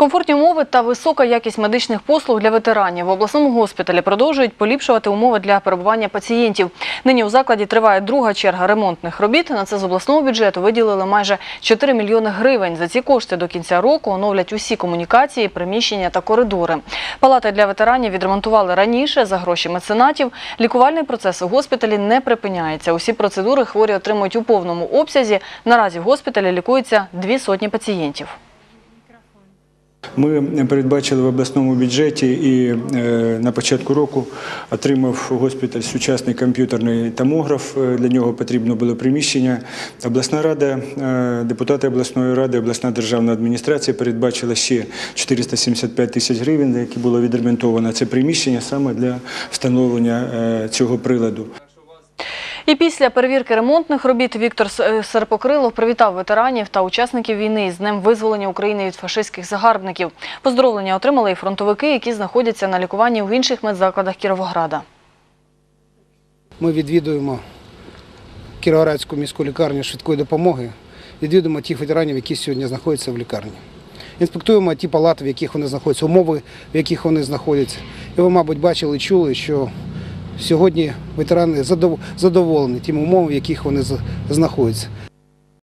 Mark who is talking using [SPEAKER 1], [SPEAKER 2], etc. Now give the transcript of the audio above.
[SPEAKER 1] Комфортні умови та висока якість медичних послуг для ветеранів в обласному госпіталі продовжують поліпшувати умови для перебування пацієнтів. Нині у закладі триває друга черга ремонтних робіт. На це з обласного бюджету виділили майже 4 мільйони гривень. За ці кошти до кінця року оновлять усі комунікації, приміщення та коридори. Палати для ветеранів відремонтували раніше за гроші меценатів. Лікувальний процес у госпіталі не припиняється. Усі процедури хворі отримують у повному обсязі. Наразі в госпіталі лікується дві сотні пацієнтів.
[SPEAKER 2] Ми передбачили в обласному бюджеті і е, на початку року отримав госпіталь сучасний комп'ютерний томограф. Е, Для нього потрібно було приміщення. Обласна рада, е, депутати обласної ради, обласна державна адміністрація передбачила ще 475 тисяч гривень, які було відремонтовано це приміщення саме для встановлення цього приладу.
[SPEAKER 1] І після перевірки ремонтних робіт Віктор е, Серпокрилов привітав ветеранів та учасників війни з Днем визволення України від фашистських загарбників. Поздоровлення отримали і фронтовики, які знаходяться на лікуванні в інших медзакладах Кіровограда.
[SPEAKER 3] Ми відвідуємо Кіровоградську міську лікарню швидкої допомоги, відвідуємо тих ветеранів, які сьогодні знаходяться в лікарні. Інспектуємо ті палати, в яких вони знаходяться, умови, в яких вони знаходяться. І ви, мабуть, бачили і чули, що сьогодні ветерани задов- задоволені тим умовам, в яких вони знаходяться.